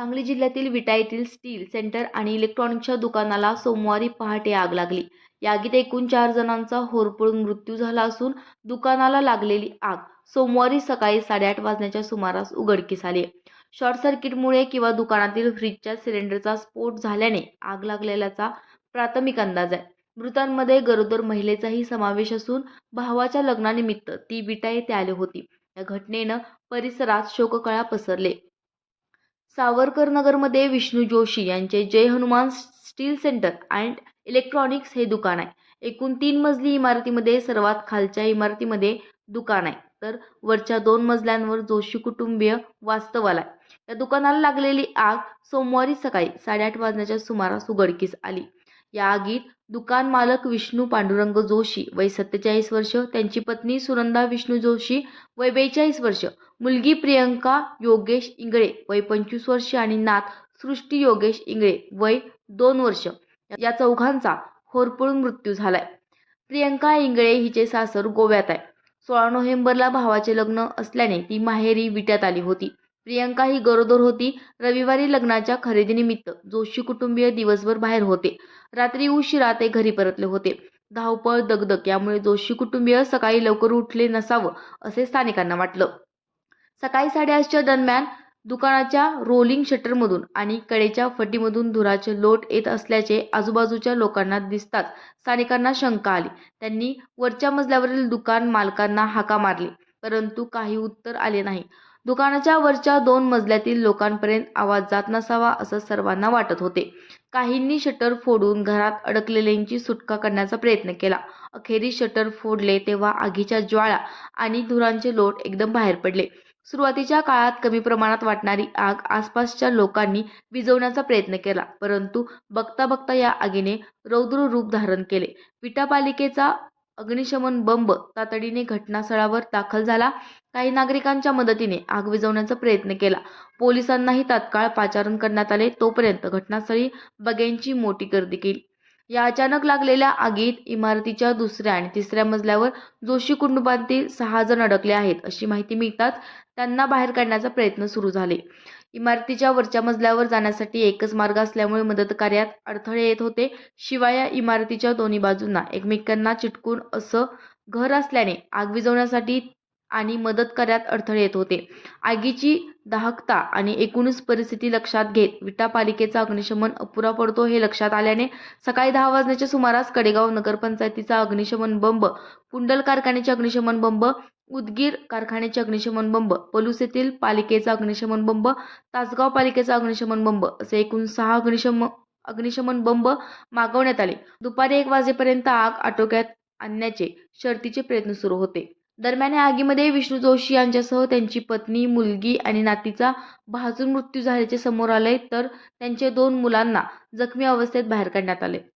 सांगली जिल्ह्यातील विटा येथील स्टील सेंटर आणि इलेक्ट्रॉनिक्सच्या दुकानाला सोमवारी पहाटे आग लागली. या आगीत एकूण चार जणांचा होरपळून मृत्यू झाला असून दुकानाला लागलेली आग सोमवारी सकाळी साडेआठ वाजण्याच्या सुमारास उघडकीस आली. शॉर्ट सर्किटमुळे किंवा दुकानातील फ्रीजच्या सिलेंडरचा स्फोट झाल्याने आग लागलेल्याचा प्राथमिक अंदाज आहे. मृतांमध्ये गरोदर महिलेचाही समावेश असून भावाच्या लग्नानिमित्त ती विटा येथे आली होती. या घटनेनं परिसरात शोककळा पसरले. सावरकर नगरमध्ये विष्णू जोशी यांचे Jai Hanuman steel centre and electronics हे दुकान आहे. एकूण तीन मजली इमारतीमध्ये सर्वात खालच्या इमारतीमध्ये दुकान आहे. तर वरच्या दोन मजल्यांवर जोशी कुटुंबीय वास्तवाला आहे या दुकानाला लागलेली आग सोमवारी सकाळी साडेआठ वाजण्याच्या सुमारास उघडकीस आली. या आगीत दुकान मालक विष्णू पांडुरंग जोशी वय सत्तेचाळीस वर्ष त्यांची पत्नी सुनंदा विष्णू जोशी वय बेचाळीस वर्ष मुलगी प्रियंका योगेश इंगळे वय पंचवीस वर्ष आणि नात सृष्टी योगेश इंगळे वय दोन वर्ष. या चौघांचा होरपळून मृत्यू झालाय. प्रियंका इंगळे हिचे सासर गोव्यात आहे. सोळा नोव्हेंबरला भावाचे लग्न असल्याने ती माहेरी विट्यात आली होती. प्रियंका ही गरोदर होती. रविवारी लग्नाच्या खरेदीनिमित्त जोशी कुटुंबीय दिवसभर बाहेर होते. रात्री उशिरा ते घरी परतले होते. धावपळ दगदग यामुळे जोशी कुटुंबीय सकाळी लवकर उठले नसावं असे स्थानिकांना वाटलं. सकाळी साडेआठच्या दरम्यान दुकानाच्या रोलिंग शटरमधून आणि कडेच्या फटीमधून धुराचे लोट येत असल्याचे आजूबाजूच्या लोकांना दिसताच स्थानिकांना शंका आली. त्यांनी वरच्या मजल्यावरील दुकान मालकांना हाका मारली. परंतु काही उत्तर आले नाही. दुकानाच्या वरच्या दोन मजल्यातील लोकांपर्यंत आवाज जात नसावा असं सर्वांना वाटत होते. काहींनी शटर फोडून घरात अडकलेल्यांची सुटका करण्याचा प्रयत्न केला. अखेरीस शटर फोडले तेव्हा आगीच्या ज्वाळा आणि धुरांचे लोट एकदम बाहेर पडले. सुरुवातीच्या काळात कमी प्रमाणात वाटणारी आग आसपासच्या लोकांनी विझवण्याचा प्रयत्न केला परंतु बघता बघता या आगीने रौद्र रूप धारण केले. विटा पालिकेचा अग्निशमन बंब तातडीने घटनास्थळावर दाखल झाला. काही नागरिकांच्या मदतीने आग विझवण्याचा प्रयत्न केला. पोलिसांनाही तात्काळ पाचारण करण्यात आले. तोपर्यंत घटनास्थळी बग्यांची मोठी गर्दी केली. या अचानक लागलेल्या आगीत इमारतीच्या दुसऱ्या आणि तिसऱ्या मजल्यावर जोशी कुटुंबातील सहा जण अडकले आहेत अशी माहिती मिळताच त्यांना बाहेर काढण्याचा प्रयत्न सुरू झाले. इमारतीच्या वरच्या मजल्यावर जाण्यासाठी एकच मार्ग असल्यामुळे मदत कार्यात अडथळे येत होते. शिवाय या इमारतीच्या दोन्ही बाजूंना एकमेकांना चिटकून असं घर असल्याने आग विझवण्यासाठी आणि मदत कार्यात अडथळे येत होते. आगीची दाहकता आणि एकूणच परिस्थिती लक्षात घेत विटा पालिकेचा अग्निशमन अपुरा पडतो हे लक्षात आल्याने सकाळी दहा वाजण्याच्या सुमारास कडेगाव नगरपंचायतीचा अग्निशमन बंब कुंडल कारखान्याचे अग्निशमन बंब उदगीर कारखान्याचे अग्निशमन बंब पलूस येथील पालिकेचा अग्निशमन बंब तासगाव पालिकेचा अग्निशमन बंब असे एकूण सहा अग्निशम अग्निशमन बंब मागवण्यात आले. दुपारी एक वाजेपर्यंत आग आटोक्यात आणण्याचे शर्तीचे प्रयत्न सुरू होते. दरम्यान या आगीमध्ये विष्णू जोशी यांच्यासह त्यांची पत्नी मुलगी आणि नातीचा भाजून मृत्यू झाल्याचे समोर आले तर त्यांचे दोन मुलांना जखमी अवस्थेत बाहेर काढण्यात आले.